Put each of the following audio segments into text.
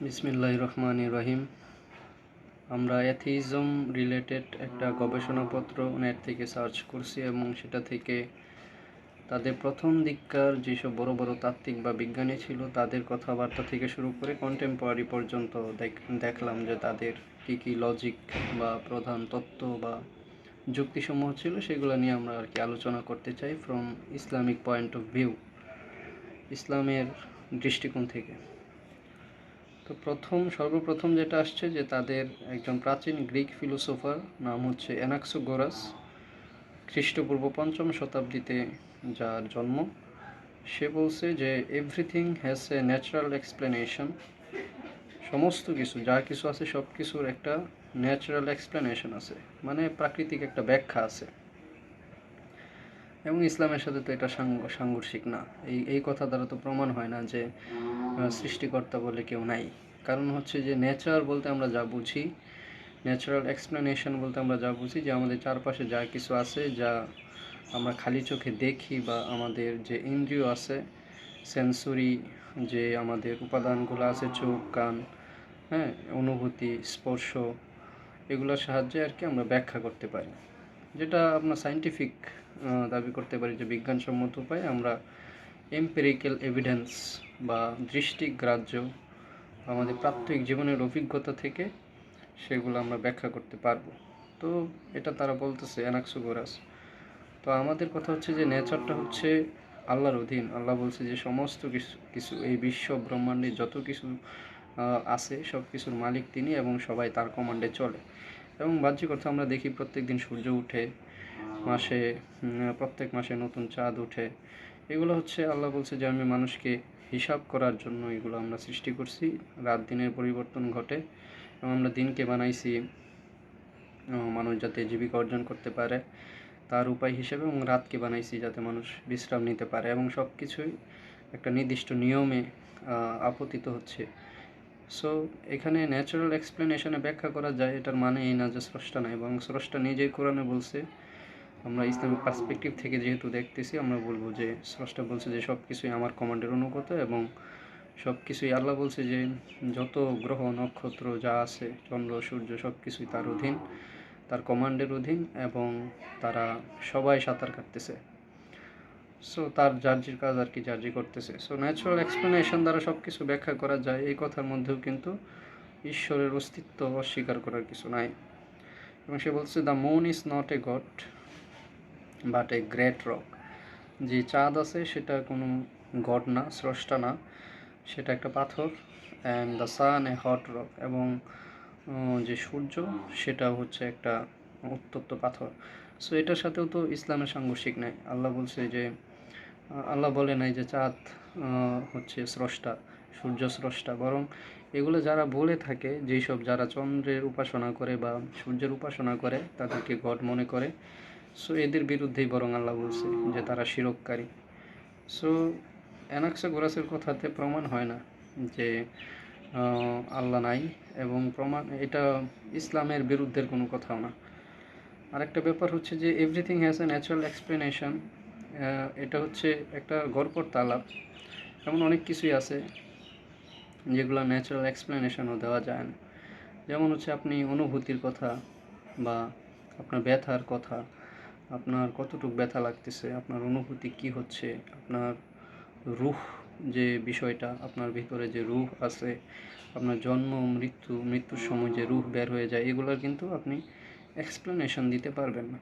বিসমিল্লাহ রহমান রহিম আমরা atheism related একটা গবেষণাপত্র নেট থেকে সার্চ করছি এবং সেটা থেকে তাদের প্রথম দিককার যেসব বড় বড় তাত্ত্বিক বা বিজ্ঞানী ছিল তাদের কথাবার্তা থেকে শুরু করে কন্টেম্পোরারি পর্যন্ত দেখ- দেখলাম যে তাদের কী কী লজিক বা প্রধান তত্ত্ব বা যুক্তিসমূহ ছিল সেগুলো নিয়ে আমরা আর কি আলোচনা করতে চাই from Islamic point of view ইসলামের দৃষ্টিকোণ থেকে। তো প্রথম, সর্বপ্রথম যেটা আসছে যে তাদের একজন প্রাচীন গ্রিক ফিলোসোফার, নাম হচ্ছে অ্যানাক্সোগোরাস, খ্রিস্টপূর্ব পঞ্চম শতাব্দীতে যার জন্ম। সে বলছে যে everything has a natural explanation সমস্ত কিছু, যা কিছু আছে সব কিছুর একটা ন্যাচারাল এক্সপ্লেনেশন আছে মানে প্রাকৃতিক একটা ব্যাখ্যা আছে। এবং ইসলামের সাথে তো এটা সাংঘর্ষিক না। এই এই কথা দ্বারা তো প্রমাণ হয় না যে সৃষ্টিকর্তা বলে কেউ নাই। কারণ হচ্ছে যে নেচার বলতে আমরা যা বুঝি ন্যাচারাল এক্সপ্লেনেশন বলতে আমরা যা বুঝি যে আমাদের চারপাশে যা কিছু আছে যা আমরা খালি চোখে দেখি বা আমাদের যে ইন্দ্রিয় আছে সেন্সরি যে আমাদের উপাদানগুলো আছে, চোখ, কান হ্যাঁ অনুভূতি, স্পর্শ, এগুলোর সাহায্যে আর কি আমরা ব্যাখ্যা করতে পারি। যেটা আপনার সাইন্টিফিক দাবি করতে পারি যে বিজ্ঞানসম্মত উপায়ে আমরা এম্পেরিক্যাল এভিডেন্স বা দৃষ্টিগ্রাহ্য আমাদের প্রাত্যহিক জীবনের অভিজ্ঞতা থেকে সেগুলো আমরা ব্যাখ্যা করতে পারব। তো এটা তারা বলতেছে, অ্যানাক্সোগোরাস। তো আমাদের কথা হচ্ছে যে নেচারটা হচ্ছে আল্লাহর অধীন। আল্লাহ বলছে যে সমস্ত কিছু কিছু এই বিশ্ব ব্রহ্মাণ্ডে যত কিছু আছে, সব কিছুর মালিক তিনি এবং সবাই তার কমান্ডে চলে। এবং বাহ্যিক অর্থ আমরা দেখি প্রত্যেক দিন সূর্য উঠে, মাসে প্রত্যেক মাসে নতুন চাঁদ উঠে। এগুলো হচ্ছে আল্লাহ বলছে যে আমি মানুষকে হিসাব করার জন্য এগুলো আমরা সৃষ্টি করছি। রাত দিনের পরিবর্তন ঘটে এবং আমরা দিনকে বানাইছি মানুষ যাতে জীবিকা অর্জন করতে পারে তার উপায় হিসেবে এবং রাতকে বানাইছি যাতে মানুষ বিশ্রাম নিতে পারে এবং সব কিছুই একটা নির্দিষ্ট নিয়মে আপতিত হচ্ছে। সো, এখানে ন্যাচারাল এক্সপ্লেনেশনে ব্যাখ্যা করা যায়, এটার মানে এই না যে স্রষ্টা নাই এবং স্রষ্টা নিজেই কোরআনে বলছে আমরা ইসলামিক পার্সপেক্টিভ থেকে যেহেতু দেখতেছি, আমরা বলব যে স্রষ্টা বলছে যে সব কিছুই আমার কমান্ডের অনুগত এবং সব কিছুই আল্লাহ বলছে যে যত গ্রহ, নক্ষত্র যা আছে, চন্দ্র, সূর্য সব কিছুই তার অধীন, তার কমান্ডের অধীন এবং তারা সবাই সাঁতার কাটতেছে। সো তার জার্জির কাজ আর কি জার্জি করতেছে। সো ন্যাচারাল এক্সপ্লেনেশন দ্বারা সব কিছু ব্যাখ্যা করা যায়। এই কথার মধ্যেও কিন্তু ঈশ্বরের অস্তিত্ব অস্বীকার করার কিছু নাই। এবং সে বলছে the moon is not a god but a great rock যে চাঁদ আছে সেটা কোনো গড না, স্রষ্টা না। সেটা একটা পাথর। And the sun a hot rock এবং যে সূর্য সেটা হচ্ছে একটা উত্তপ্ত পাথর। সো এটার সাথেও তো ইসলামের সাংঘর্ষিক নাই। আল্লাহ বলছে যে, আল্লাহ বলে নাই যে চাঁদ হচ্ছে স্রষ্টা, সূর্য স্রষ্টা। বরং এগুলো যারা বলে থাকে যেই সব যারা চন্দ্রের উপাসনা করে বা সূর্যের উপাসনা করে, তাদেরকে গড মনে করে। সো এদের বিরুদ্ধেই বরং আল্লাহ বলছে যে তারা শিরককারী। সো অ্যানাক্সা গোরাসের কথাতে প্রমাণ হয় না যে আল্লাহ নাই এবং প্রমাণ, এটা ইসলামের বিরুদ্ধের কোনো কথাও না। আরেকটা ব্যাপার হচ্ছে যে everything has a natural explanation এটা হচ্ছে একটা গড়পড় তালাপ। এমন অনেক কিছুই আছে যেগুলো ন্যাচারাল এক্সপ্লেনেশনও দেওয়া যায় না। যেমন হচ্ছে আপনি অনুভূতির কথা বা আপনার ব্যথার কথা। আপনার কতটুকু ব্যথা লাগতেছে, আপনার অনুভূতি কি হচ্ছে, আপনার রুহ যে বিষয়টা, আপনার ভিতরে যে রুহ আছে, আপনার জন্ম, মৃত্যু, মৃত্যুর সময় যে রুহ বের হয়ে যায়, এগুলোর কিন্তু আপনি এক্সপ্লেনেশন দিতে পারবেন না।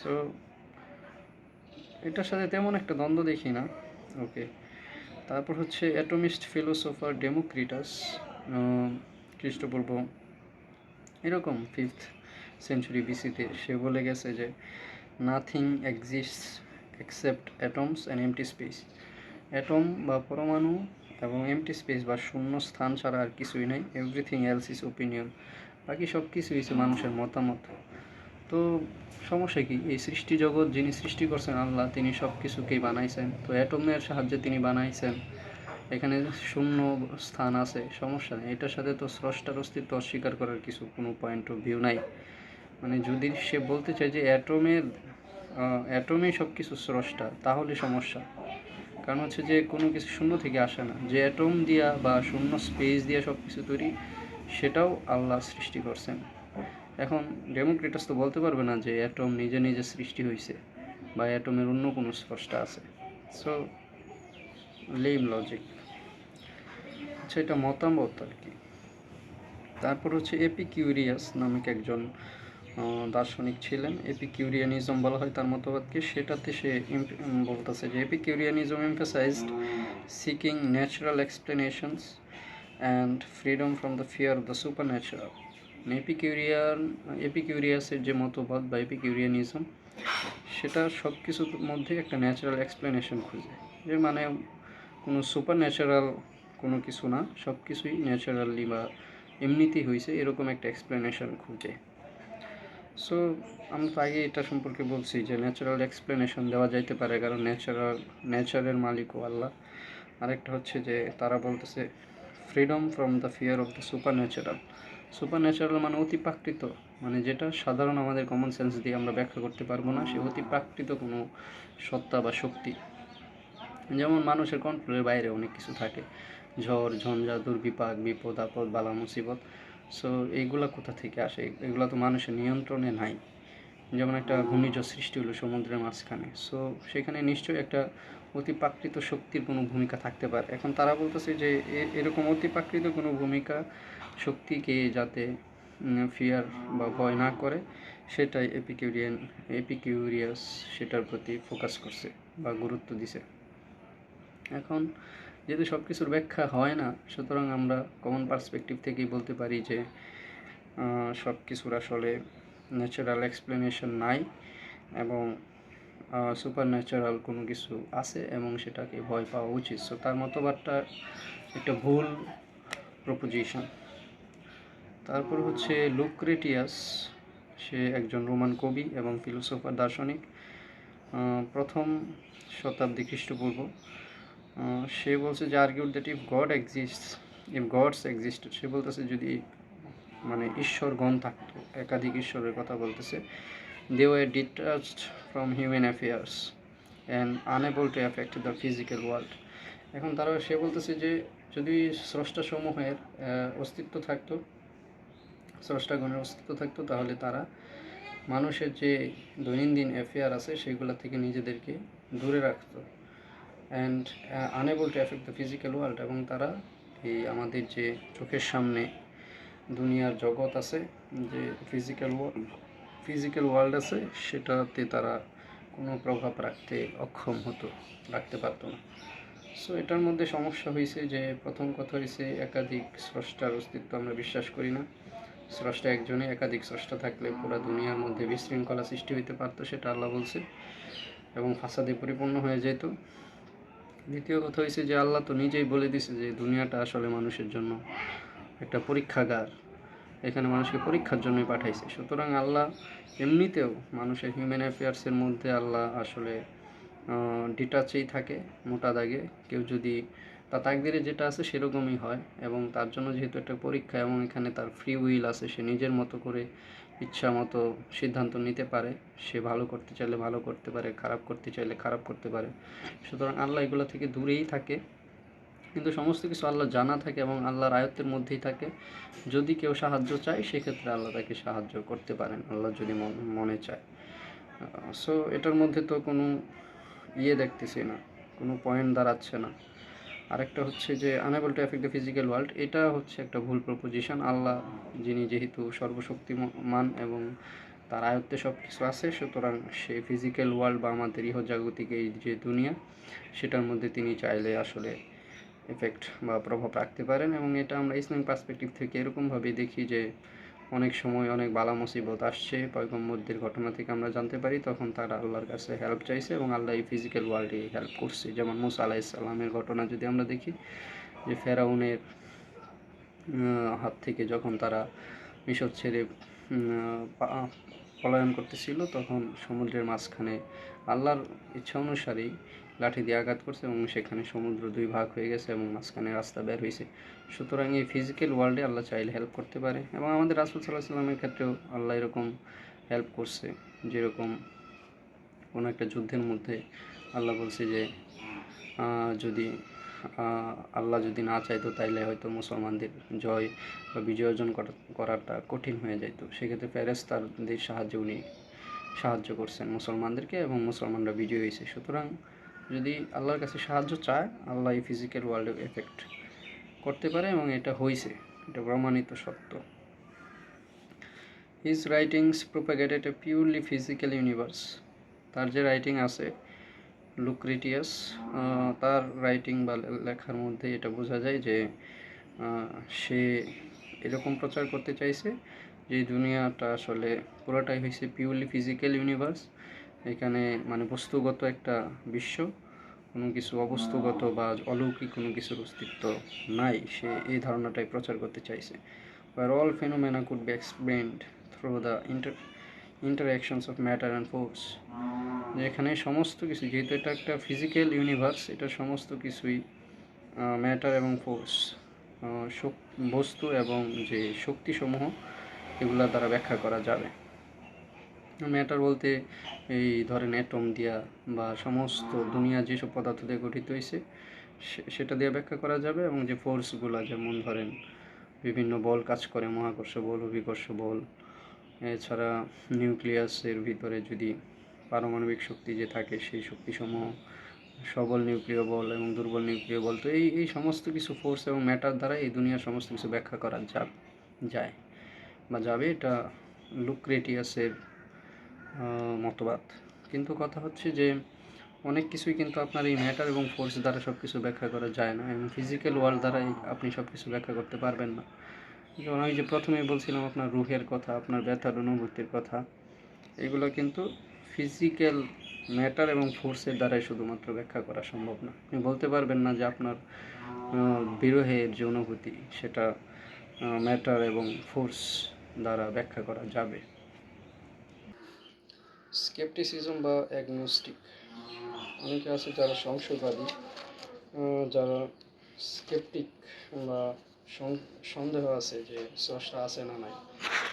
সো এটার সাথে তেমন একটা দ্বন্দ্ব দেখি না। ওকে তারপর হচ্ছে অ্যাটমিস্ট ফিলোসোফার ডেমোক্রিটাস খ্রিস্টপূর্ব, এরকম ফিফথ সেঞ্চুরি বিসিতে সে বলে গেছে যে nothing exist except atoms and empty space atom বা পরমাণু এবং এমটি স্পেস বা শূন্য স্থান ছাড়া আর কিছুই নাই। এভরিথিং এলস ইজ ওপিনিয়ন বাকি সব কিছুই হচ্ছে মানুষের মতামত। তো সমস্যা কি? এই সৃষ্টি জগৎ যিনি সৃষ্টি করছেন আল্লাহ, তিনি সব কিছুকেই বানাইছেন। তো অ্যাটমের সাহায্যে তিনি বানাইছেন। এখানে শূন্য স্থান আছে, সমস্যা নেই। এটার সাথে তো স্রষ্টার অস্তিত্ব অস্বীকার করার কিছু কোনো পয়েন্ট অফ ভিউ নাই। মানে যদি সে বলতে চায় যে অ্যাটমের অ্যাটমই সব কিছু স্রষ্টা, তাহলে সমস্যা। কারণ হচ্ছে যে কোনো কিছু শূন্য থেকে আসে না। যে অ্যাটম দিয়া বা শূন্য স্পেস দিয়া সব কিছু তৈরি, সেটাও আল্লাহ সৃষ্টি করছেন। এখন ডেমোক্রেটাস তো বলতে পারবে না যে অ্যাটম নিজে নিজে সৃষ্টি হয়েছে বা অ্যাটমের অন্য কোনো স্রষ্টা আছে। সো লেম লজিক আচ্ছা এটা মতামত আর কি। তারপর হচ্ছে এপিকিউরিয়াস নামক একজন দার্শনিক ছিলেন। এপিকিউরিয়ানিজম বলা হয় তার মতবাদকে। সেটাতে সে বলতেছে যে, Epicureanism emphasized seeking natural explanations and freedom from the fear of the supernatural Epicurean এপিকিউরিয়াসের যে মতবাদ বা এপিকিউরিয়ানিজম, সেটা সব কিছুর মধ্যে একটা ন্যাচারাল এক্সপ্লেনেশন খুঁজে। যে মানে কোনো সুপার ন্যাচারাল কোনো কিছু না সব কিছুই ন্যাচারালি বা এমনিতেই হয়েছে এরকম একটা এক্সপ্লেনেশন খুঁজে। সো আমি তো আগে এটা সম্পর্কে বলছি যে ন্যাচারাল এক্সপ্লেনেশন দেওয়া যাইতে পারে, কারণ ন্যাচারাল নেচারের মালিকও আল্লাহ। আরেকটা হচ্ছে যে তারা বলতেছে freedom from the fear of the supernatural supernatural মানে অতিপ্রাকৃত মানে যেটা সাধারণ আমাদের কমন সেন্স দিয়ে আমরা ব্যাখ্যা করতে পারব না, সে অতিপ্রাকৃত কোনো সত্তা বা শক্তি। যেমন মানুষের কন্ট্রোলের বাইরে অনেক কিছু থাকে। ঝড়, ঝঞ্ঝা, দুর্বিপাক, বিপদ, আপদ, বালা, মুসিবত। সো এইগুলা কোথা থেকে আসে? এগুলো তো মানুষের নিয়ন্ত্রণে নাই। যেমন একটা ঘূর্ণিঝড় সৃষ্টি হলো সমুদ্রের মাঝখানে। সো সেখানে নিশ্চয়ই একটা অতিপ্রাকৃত শক্তির কোনো ভূমিকা থাকতে পারে। এখন তারা বলতেছে যে এরকম অতিপ্রাকৃত কোনো ভূমিকা শক্তিকে যাতে ফিয়ার বা ভয় না করে, সেটাই এপিকিউরিয়ান, এপিকিউরিয়াস সেটার প্রতি ফোকাস করছে বা গুরুত্ব দিছে। এখন যেহেতু সব কিছুর ব্যাখ্যা হয় না, সুতরাং আমরা কমন পার্সপেক্টিভ থেকেই বলতে পারি যে সব কিছুর আসলে ন্যাচারাল এক্সপ্লেনেশন নাই এবং সুপার ন্যাচারাল কোনো কিছু আছে এবং সেটাকে ভয় পাওয়া উচিত। সো তার মতবাদটা একটা ভুল প্রপোজিশন তারপর হচ্ছে লুক্রেটিয়াস, সে একজন রোমান কবি এবং ফিলোসোফার দার্শনিক। প্রথম শতাব্দী খ্রিস্টপূর্ব। সে বলছে যে argued that if god exist if gods exist সে বলতেছে যদি মানে ঈশ্বরগণ থাকতো, একাধিক ঈশ্বরের কথা বলতেছে they were detached from human affairs and unable to affect the physical world এখন তারা সে বলতেছে যে যদি স্রষ্টাসমূহের অস্তিত্ব থাকতো স্রষ্টাগণের অস্তিত্ব থাকতো, তাহলে তারা মানুষের যে দৈনন্দিন অ্যাফেয়ার আছে, সেগুলো থেকে নিজেদেরকে দূরে রাখতো। And unable to affect the physical world এবং তারা এই আমাদের যে চোখের সামনে দুনিয়ার জগৎ আছে, যে ফিজিক্যাল ওয়ার্ল্ড ফিজিক্যাল ওয়ার্ল্ড আছে, সেটাতে তারা কোনো প্রভাব রাখতে অক্ষম হতো, রাখতে পারতো না। সো এটার মধ্যে সমস্যা হয়েছে যে প্রথম কথা হয়েছে একাধিক স্রষ্টার অস্তিত্ব আমরা বিশ্বাস করি না। স্রষ্টা একজনে একাধিক স্রষ্টা থাকলে পুরো দুনিয়ার মধ্যে বিশৃঙ্খলা সৃষ্টি হইতে পারতো, সেটা আল্লাহ বলছে এবং ফাসাদে পরিপূর্ণ হয়ে যেত। দ্বিতীয় কথা হয়েছে যে আল্লাহ তো নিজেই বলে দিছে যে দুনিয়াটা আসলে মানুষের জন্য একটা পরীক্ষাগার। এখানে মানুষকে পরীক্ষার জন্যই পাঠাইছে। সুতরাং আল্লাহ এমনিতেও মানুষের হিউম্যান অ্যাফেয়ার্সের মধ্যে আল্লাহ আসলে ডিটাচেই থাকে, মোটা দাগে। কেউ যদি তা তাকদিরে যেটা আছে সেরকমই হয় এবং তার জন্য যেহেতু একটা পরীক্ষা এবং এখানে তার ফ্রি উইল আছে, সে নিজের মতো করে ইচ্ছা মতো সিদ্ধান্ত নিতে পারে। সে ভালো করতে চাইলে ভালো করতে পারে, খারাপ করতে চাইলে খারাপ করতে পারে। সুতরাং আল্লাহ এগুলো থেকে দূরেই থাকে। কিন্তু সমস্ত কিছু আল্লাহ জানা থাকে এবং আল্লাহর আয়ত্তের মধ্যেই থাকে। যদি কেউ সাহায্য চায়, সেক্ষেত্রে আল্লাহ তাকে সাহায্য করতে পারেন, আল্লাহ যদি মন- চায়। সো এটার মধ্যে তো কোনো ইয়ে দেখতেছি না, কোনো পয়েন্ট দাঁড়াচ্ছে না। আরেকটা হচ্ছে যে unable to affect the physical world এটা হচ্ছে একটা ভুল প্রপোজিশন আল্লাহ, যিনি যেহেতু সর্বশক্তিমান এবং তার আয়ত্তে সব কিছু আছে, সুতরাং সে ফিজিক্যাল ওয়ার্ল্ড বা আমাদের ইহজাগতিক এই যে দুনিয়া, সেটার মধ্যে তিনি চাইলে আসলে এফেক্ট বা প্রভাব রাখতে পারেন। এবং এটা আমরা ইসলামিক পার্সপেক্টিভ থেকে এরকমভাবে দেখি যে অনেক সময় অনেক বালা মুসিবত আসছে, পয়গম্বরদের ঘটনা থেকে আমরা জানতে পারি, তখন তারা আল্লাহর কাছে হেল্প চাইছে এবং আল্লাহ এই ফিজিক্যাল ওয়ার্ল্ডে হেল্প করছে। যেমন মুসা আলাইসাল্লামের ঘটনা যদি আমরা দেখি, যে ফেরাউনের হাত থেকে যখন তারা মিশর ছেড়ে পলায়ন করতেছিল, তখন সমুদ্রের মাঝখানে আল্লাহর ইচ্ছা অনুসারেই লাঠি দিয়ে আঘাত করছে এবং সেখানে সমুদ্র দুই ভাগ হয়ে গেছে এবং মাঝখানে রাস্তা বের হয়েছে। সুতরাং এই ফিজিক্যাল ওয়ার্ল্ডে আল্লাহ চাইলে হেল্প করতে পারে এবং আমাদের রাসুল সাল্লাহ সাল্লামের ক্ষেত্রেও আল্লাহ এরকম হেল্প করছে। যেরকম কোনো একটা যুদ্ধের মধ্যে আল্লাহ বলছে যে যদি আল্লাহ যদি না চাইতো তাইলে হয়তো মুসলমানদের জয় বা বিজয় অর্জন করাটা কঠিন হয়ে যেত সেক্ষেত্রে ফেরেস্তারদের সাহায্যে উনি সাহায্য করছেন মুসলমানদেরকে এবং মুসলমানরা বিজয় হয়েছে। সুতরাং যদি আল্লাহর কাছে সাহায্য চায়, আল্লাহ এই ফিজিক্যাল ওয়ার্ল্ডে এফেক্ট করতে পারে এবং এটা হয়েছে এটা প্রমাণিত সত্য। His writings propagated a purely physical universe তার যে রাইটিং আছে লুক্রিটিয়াস তার রাইটিং বা লেখার মধ্যে এটা বোঝা যায় যে সে এরকম প্রচার করতে চাইছে যে, দুনিয়াটা আসলে পুরোটাই হয়েছে পিওরলি ফিজিক্যাল ইউনিভার্স এখানে মানে বস্তুগত একটা বিশ্ব কোনো কিছু অবস্তুগত বা অলৌকিক কোনো কিছুর অস্তিত্ব নাই সে এই ধারণাটাই প্রচার করতে চাইছে। Where all phenomena could be explained through the inter interactions of matter and force. এখানে সমস্ত কিছু যেহেতু এটা একটা ফিজিক্যাল ইউনিভার্স এটা সমস্ত কিছুই ম্যাটার এবং ফোর্স বস্তু এবং যে শক্তিসমূহ এগুলা দ্বারা ব্যাখ্যা করা যাবে। ম্যাটার বলতে এই ধরেন অ্যাটম দিয়া বা সমস্ত দুনিয়া যেসব পদার্থ দিয়ে গঠিত হয়েছে সেটা দিয়ে ব্যাখ্যা করা যাবে এবং যে ফোর্সগুলো যেমন ধরেন বিভিন্ন বল কাজ করে, মহাকর্ষ বল, অভিকর্ষ বল, এছাড়া নিউক্লিয়াসের ভিতরে যদি পারমাণবিক শক্তি যে থাকে সেই শক্তিসমূহ, সবল নিউক্লিয় বল এবং দুর্বল নিউক্লিয় বল, তো এই এই সমস্ত কিছু ফোর্স এবং ম্যাটার দ্বারা এই দুনিয়ার সমস্ত কিছু ব্যাখ্যা করা যা যায় বা যাবে। এটা লুক্রেটিয়াসের মতবাদ। কিন্তু কথা হচ্ছে যে, অনেক কিছুই কিন্তু আপনার এই ম্যাটার এবং ফোর্স দ্বারা সব কিছু ব্যাখ্যা করা যায় না এবং ফিজিক্যাল ওয়ার্ল্ড দ্বারাই আপনি সব কিছু ব্যাখ্যা করতে পারবেন না। যেমন আমি যে প্রথমেই বলছিলাম আপনার রুহের কথা, আপনার ব্যথার অনুভূতির কথা, এগুলো কিন্তু ফিজিক্যাল ম্যাটার এবং ফোর্সের দ্বারাই শুধুমাত্র ব্যাখ্যা করা সম্ভব না। আপনি বলতে পারবেন না যে আপনার বিরহের যে অনুভূতি, সেটা ম্যাটার এবং ফোর্স দ্বারা ব্যাখ্যা করা যাবে। স্কেপটিসিজম বা অ্যাগনোস্টিক অনেকে আছে যারা সংশয়বাদী যারা স্কেপটিক বা সন্দেহ আছে যে স্রষ্টা আছে না নাই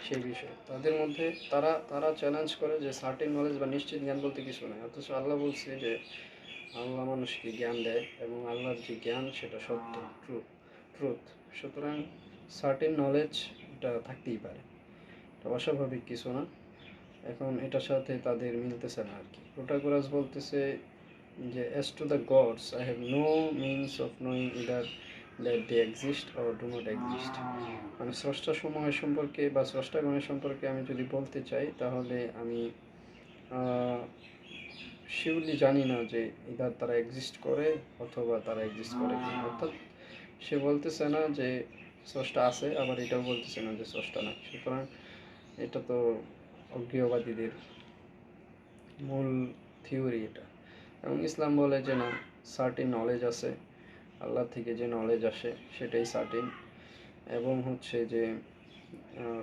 সেই বিষয়ে। তাদের মধ্যে তারা তারা চ্যালেঞ্জ করে যে সার্টেন নলেজ বা নিশ্চিত জ্ঞান বলতে কিছু নাই। অথচ আল্লাহ বলছে যে আল্লাহ মানুষকে জ্ঞান দেয় এবং আল্লাহর যে জ্ঞান সেটা সত্য ট্রুথ ট্রুথ সুতরাং সার্টেন নলেজ এটা থাকতেই পারে। এটা অস্বাভাবিক কিছু না। এখন এটার সাথে তাদের মিলতেছে না আর কি। প্রোটাগোরাস বলতেছে যে as to the gods I have no means of knowing either that they exist or do not exist মানে স্রষ্টা সমূহের সম্পর্কে বা স্রষ্টাগণের সম্পর্কে আমি যদি বলতে চাই, তাহলে আমি শিওরলি জানি না যে ইদার তারা এক্সিস্ট করে অথবা তারা এক্সিস্ট করে অর্থাৎ সে বলতেছে না যে, স্রষ্টা আছে, আবার এটাও বলতেছে না যে, স্রষ্টা নাই। সুতরাং এটা তো অজ্ঞেয়বাদীদের মূল থিওরি এটা। এবং ইসলাম বলে যে না সার্টিন নলেজ আছে, আল্লাহ থেকে যে নলেজ আসে সেটাই সার্টিন এবং হচ্ছে যে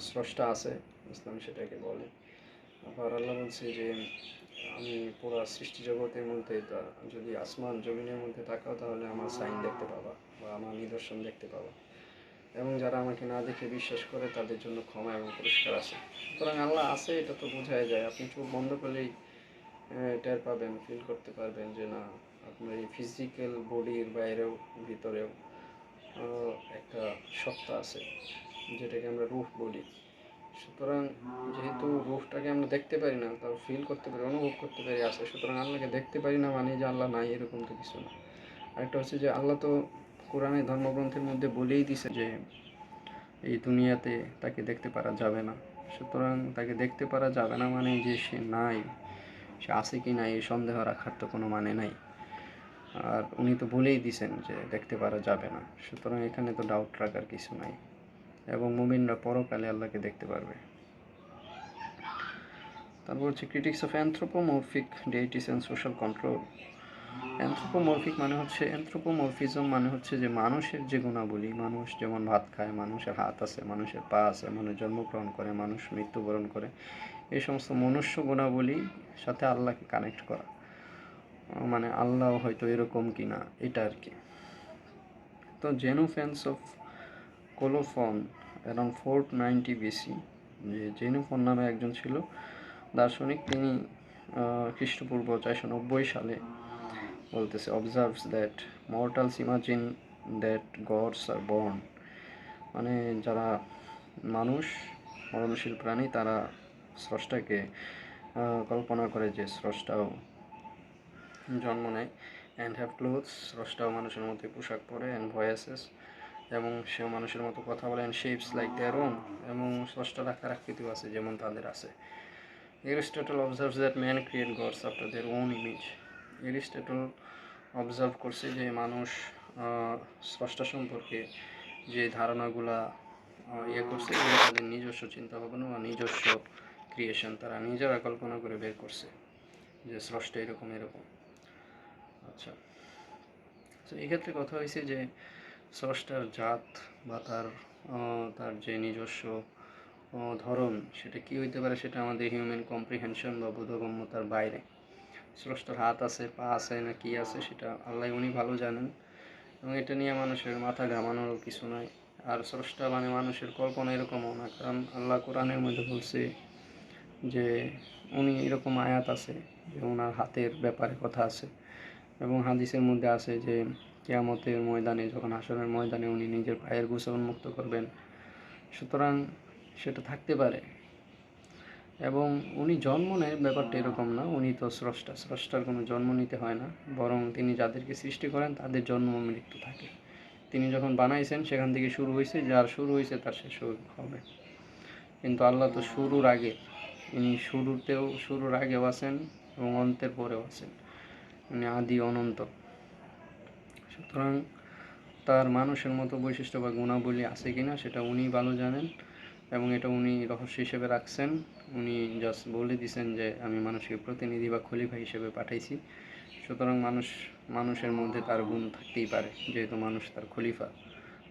স্রষ্টা আছে, ইসলাম সেটাকে বলে। আবার আল্লাহ বলছে যে, আমি পুরো সৃষ্টি জগতের মধ্যে যদি আসমান জমিনের মধ্যে তাকাও তাহলে আমার সাইন দেখতে পাবা বা আমার নিদর্শন দেখতে পাবা। এবং যারা আমাকে না দেখে বিশ্বাস করে, তাদের জন্য ক্ষমা এবং পুরস্কার আছে। সুতরাং আল্লাহ আছে, এটা তো বোঝাই যায়। আপনি চোখ বন্ধ করলেই টের পাবেন ফিল করতে পারবেন যে না, আপনার এই ফিজিক্যাল বডির বাইরেও, ভিতরেও একটা সত্তা আছে, যেটাকে আমরা রুফ বলি। সুতরাং যেহেতু রুফটাকে আমরা দেখতে পারি না, তাও ফিল করতে পারি, অনুভব করতে পারি, আছে। সুতরাং আল্লাহকে দেখতে পারি না মানে যে আল্লাহ নাই, এরকম তো কিছু না। আরেকটা হচ্ছে যে আল্লাহ তো কোরআনের ধর্মগ্রন্থের মধ্যে বলেই দিছে যে এই দুনিয়াতে তাকে দেখতে পারা যাবে না। সুতরাং তাকে দেখতে পারা যাবে না মানে যে সে নাই, সে আছে কি নাই এই সন্দেহ রাখার তো কোনো মানে নাই। আর উনি তো বলেই দিছেন যে দেখতে পারা যাবে না। সুতরাং এখানে তো ডাউট রাখার কিছু নাই। এবং মুমিনরা পরকালে আল্লাহকে দেখতে পারবে। তারপর হচ্ছে critics of anthropomorphic deities and social control anthropomorphic মানে হচ্ছে অ্যান্থ্রোপোমরফিজম মানে হচ্ছে যে মানুষের যে গুণাবলী, মানুষ যেমন ভাত খায়, মানুষের হাত আছে, মানুষের পা আছে, মানুষ জন্মগ্রহণ করে, মানুষ মৃত্যুবরণ করে, এই সমস্ত মনুষ্য গুণাবলী সাথে আল্লাহকে কানেক্ট করা। মানে আল্লাহ হয়তো এরকম কি না এটা আর কি। তো Xenophanes of Colophon around four ninety BC যে জেনোফোন নামে একজন ছিল, দার্শনিক, তিনি খ্রিস্টপূর্ব চারশো নব্বই সালে বলতেছে observes that mortals imagine that gods are born মানে যারা মানুষ, মরণশীল প্রাণী, তারা স্রষ্টাকে কল্পনা করে যে স্রষ্টাও জন্ম নেয় অ্যান্ড হ্যাভ ক্লোথস স্রষ্টাও মানুষের মধ্যে পোশাক পরে অ্যান্ড ভয়েসেস এবং সেও মানুষের মতো কথা বলে and shapes like their own এবং স্রষ্টা আকার আকৃতিও আছে, যেমন তাদের আছে। Aristotle observes that man create gods after their own image Aristotle observe করছে যে মানুষ স্রষ্টা সম্পর্কে যে ধারণাগুলা ইয়ে করছে, এগুলো তাদের নিজস্ব চিন্তা ভাবনা বা নিজস্ব ক্রিয়েশন তারা নিজেরা কল্পনা করে বের করছে যে স্রষ্টা এরকম এরকম। আচ্ছা। তো এক্ষেত্রে কথা হয়েছে যে স্রষ্টার জাত বা তার তার যে নিজস্ব ধরন, সেটা কি হইতে পারে সেটা আমাদের হিউম্যান কম্প্রিহেনশন বা বোধগম্যতার বাইরে। স্রষ্টার হাত আছে, পা আছে না কি আছে সেটা আল্লাহ উনি ভালো জানেন। এবং এটা নিয়ে মানুষের মাথা ঘামানোর কিছু নয় আর স্রষ্টা মানে মানুষের কল্পনা এরকমও না। কারণ আল্লাহ কোরআনের মধ্যে বলছে যে উনি এরকম আয়াত আছে যে ওনার হাতের ব্যাপারে কথা আছে। এবং হাদিসের মধ্যে আছে যে কেয়ামতের ময়দানে, যখন হাসনের ময়দানে উনি নিজের পায়ের গোসল মুক্ত করবেন, সুতরাং সেটা থাকতে পারে। এবং উনি জন্ম নেয়, ব্যাপারটা এরকম না, উনি তো স্রষ্টা, স্রষ্টার কোনো জন্ম নিতে হয় না, বরং তিনি যাদেরকে সৃষ্টি করেন তাদের জন্ম মৃত্যু থাকে। তিনি যখন বানাইছেন, সেখান থেকে শুরু হয়েছে যার শুরু হয়েছে তার শেষ হবে। কিন্তু আল্লাহ তো শুরুর আগে, ইনি শুরুতেও, শুরুর আগেও আছেন এবং অন্তের পরেও আছেন। উনি আদি অনন্ত। সুতরাং তার মানুষের মতো বৈশিষ্ট্য বা গুণাবলী আছে কিনা, সেটা উনি ভালো জানেন এবং এটা উনি রহস্য হিসেবে রাখছেন। উনি জাস্ট বলে দিছেন যে, আমি মানুষকে প্রতিনিধি বা খলিফা হিসেবে পাঠাইছি। সুতরাং মানুষ, মানুষের মধ্যে তার গুণ থাকতেই পারে, যেহেতু মানুষ তার খলিফা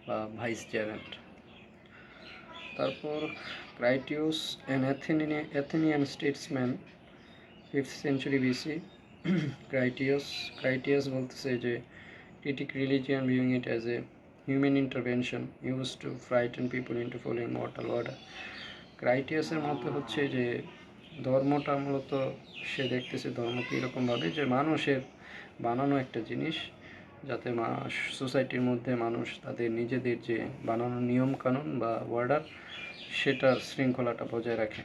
বা ভাইস চেয়ারেন্ট তারপর Critias an Athenian Athenian statesman fifth century BC Critias Critias বলতেছে যে critic critic religion viewing it as a human intervention used to frighten people into following mortal order ক্রাইটিয়াসের মতে হচ্ছে যে ধর্মটা মূলত সে দেখতেছে ধর্মকে এরকমভাবে যে মানুষের বানানো একটা জিনিস যাতে সোসাইটির মধ্যে মানুষ তাদের নিজেদের যে বানানো নিয়ম কানুন বা অর্ডার সেটার শৃঙ্খলাটা বজায় রাখে।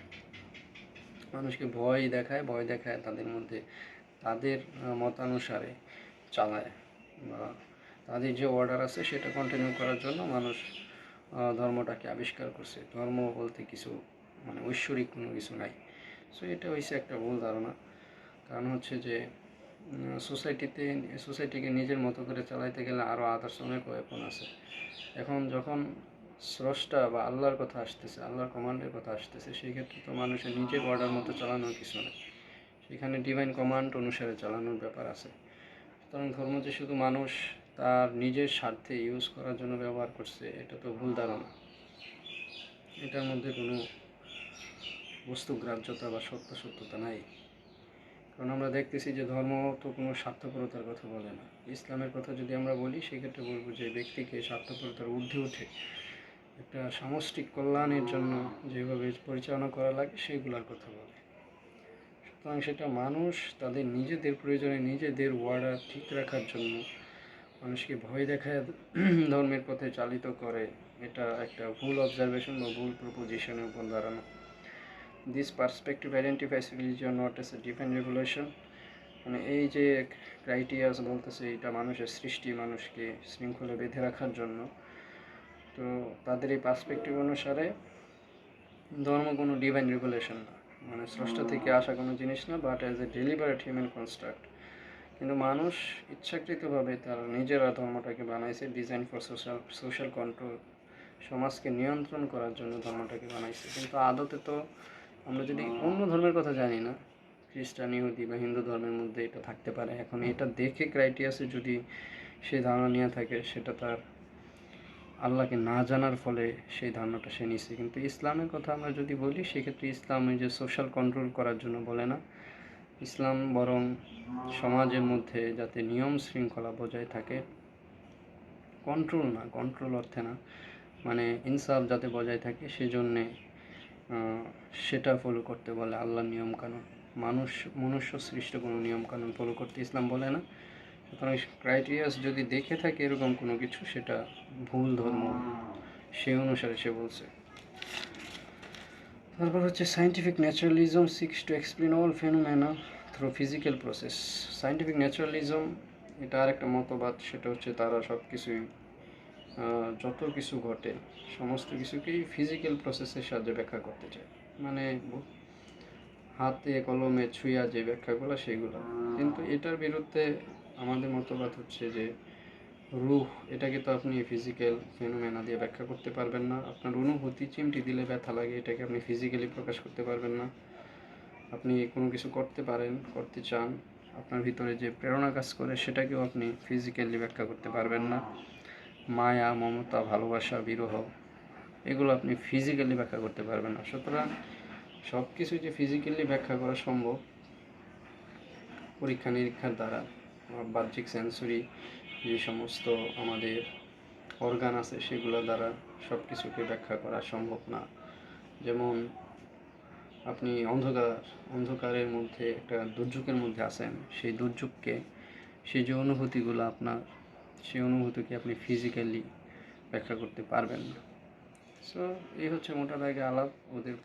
মানুষকে ভয় দেখায় ভয় দেখায় তাদের মধ্যে তাদের মতানুসারে চালায় বা তাদের যে অর্ডার আছে সেটা কন্টিনিউ করার জন্য মানুষ ধর্মটাকে আবিষ্কার করছে। ধর্ম বলতে কিছু মানে ঐশ্বরিক কোনো কিছু নাই। সো এটা হয়েছে একটা ভুল ধারণা। কারণ হচ্ছে যে সোসাইটিতে সোসাইটিকে নিজের মতো করে চালাইতে গেলে আরও আদার্স অনেক ওয়েপন আছে। এখন যখন স্রষ্টা বা আল্লাহর কথা আসতেছে, আল্লাহর কমান্ডের কথা আসতেছে সেই ক্ষেত্রে তো মানুষের নিজের অর্ডার মতো চালানোর কিছু নেই। সেখানে ডিভাইন কমান্ড অনুসারে চালানোর ব্যাপার আছে। সুতরাং ধর্ম যে শুধু মানুষ তার নিজের স্বার্থে ইউজ করার জন্য ব্যবহার করছে, এটা তো ভুল ধারণা। এটার মধ্যে কোনো বস্তুগ্রাহ্যতা বা সত্য সত্যতা নাই। কারণ আমরা দেখতেছি যে ধর্ম তো কোনো স্বার্থপরতার কথা বলে না। ইসলামের কথা যদি আমরা বলি, সেক্ষেত্রে বলব যে ব্যক্তিকে স্বার্থপরতার ঊর্ধ্বে উঠে একটা সামষ্টিক কল্যাণের জন্য যেভাবে পরিচালনা করা লাগে, সেগুলোর কথা বলে। সুতরাং সেটা মানুষ তাদের নিজেদের প্রয়োজনে নিজেদের ওয়ার্ডার ঠিক রাখার জন্য মানুষকে ভয় দেখায় ধর্মের পথে চালিত করে, এটা একটা ভুল অবজারভেশন বা ভুল প্রপোজিশনের উপর দাঁড়ানো। This perspective identifies religion not as a divine regulation মানে এই যে ক্রাইটেরিয়াস বলতেছে, এটা মানুষের সৃষ্টি, মানুষকে শৃঙ্খলে বেঁধে রাখার জন্য। তো তাদের এই পার্সপেক্টিভ অনুসারে ধর্ম কোনো ডিভাইন রেগুলেশন না। মানে স্রষ্টা থেকে আসা কোনো জিনিস না but as a deliberate human construct কিন্তু মানুষ ইচ্ছাকৃতভাবে তারা নিজেরা ধর্মটাকে বানাইছে design for social social control সমাজকে নিয়ন্ত্রণ করার জন্য ধর্মটাকে বানাইছে। কিন্তু আদতে তো আমরা যদি অন্য ধর্মের কথা জানি না খ্রিস্টান ইহুদি বা হিন্দু ধর্মের মধ্যে এটা থাকতে পারে। এখন এটা দেখে ক্রাইটেরিয়াসে যদি সে ধারণা নিয়ে থাকে সেটা তার আল্লাহকে না জানার ফলে সেই ধারণাটা সে নিছে। কিন্তু ইসলামের কথা আমরা যদি বলি সেক্ষেত্রে ইসলাম যে সোশ্যাল কন্ট্রোল করার জন্য বলে না ইসলাম বরং সমাজের মধ্যে যাতে নিয়ম শৃঙ্খলা বজায় থাকে কন্ট্রোল না কন্ট্রোল অর্থে না মানে ইনসাফ যাতে বজায় থাকে সেজন্যে সেটা ফলো করতে বলে আল্লাহর নিয়মকানুন। মানুষ, মনুষ্য সৃষ্ট কোনো নিয়মকানুন ফলো করতে ইসলাম বলে না। সুতরাং ক্রাইটেরিয়াস যদি দেখে থাকে এরকম কোনো কিছু, সেটা ভুল ধর্ম। সেই অনুসারে সে বলছে। তারপর হচ্ছে scientific naturalism seeks to explain all phenomena through physical process scientific naturalism এটা আরেকটা মতবাদ, সেটা হচ্ছে তারা সব কিছুই যত কিছু ঘটে, সমস্ত কিছুকেই ফিজিক্যাল প্রসেসের সাহায্যে ব্যাখ্যা করতে চায়। মানে হাতে, কলমে ছুঁয়া যে ব্যাখ্যাগুলো, সেগুলো। কিন্তু এটার বিরুদ্ধে আমাদের মতবাদ হচ্ছে যে রুহ, এটাকে তো আপনি ফিজিক্যাল ফেনোমেনা দিয়ে ব্যাখ্যা করতে পারবেন না। আপনার অনুভূতি, চিমটি দিলে ব্যথা লাগে, এটাকে আপনি ফিজিক্যালি প্রকাশ করতে পারবেন না। আপনি কোনো কিছু করতে পারেন, করতে চান, আপনার ভিতরে যে প্রেরণা কাজ করে, সেটাকেও আপনি ফিজিক্যালি ব্যাখ্যা করতে পারবেন না। মায়া, মমতা, ভালোবাসা, বিরহ, এগুলো আপনি ফিজিক্যালি ব্যাখ্যা করতে পারবেন না। সুতরাং সব কিছু যে ফিজিক্যালি ব্যাখ্যা করা সম্ভব পরীক্ষা নিরীক্ষার দ্বারা বাহ্যিক সেন্সরি যে সমস্ত আমাদের অর্গান আছে, সেগুলো দ্বারা সব কিছুকে ব্যাখ্যা করা সম্ভব না। যেমন আপনি অন্ধকার, অন্ধকারের মধ্যে একটা দুর্যোগের মধ্যে আছেন, সেই দুর্যোগকে, সেই যে অনুভূতিগুলো আপনার, সেই অনুভূতিকে আপনি ফিজিক্যালি ব্যাখ্যা করতে পারবেন না। সো এই হচ্ছে মোটা দাগে আলাপ। ওদের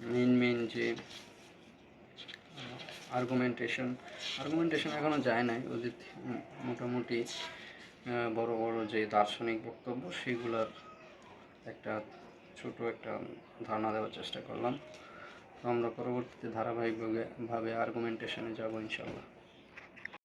মেন মেন যে আর্গুমেন্টেশন আর্গুমেন্টেশন এখনও যায় নাই। ওদের মোটামুটি বড় বড় যে দার্শনিক বক্তব্য, সেগুলোর একটা ছোট একটা ধারণা দেওয়ার চেষ্টা করলাম। তো আমরা পরবর্তীতে ধারাবাহিকভাবে, ভাবে আর্গুমেন্টেশনে যাব ইনশাল্লাহ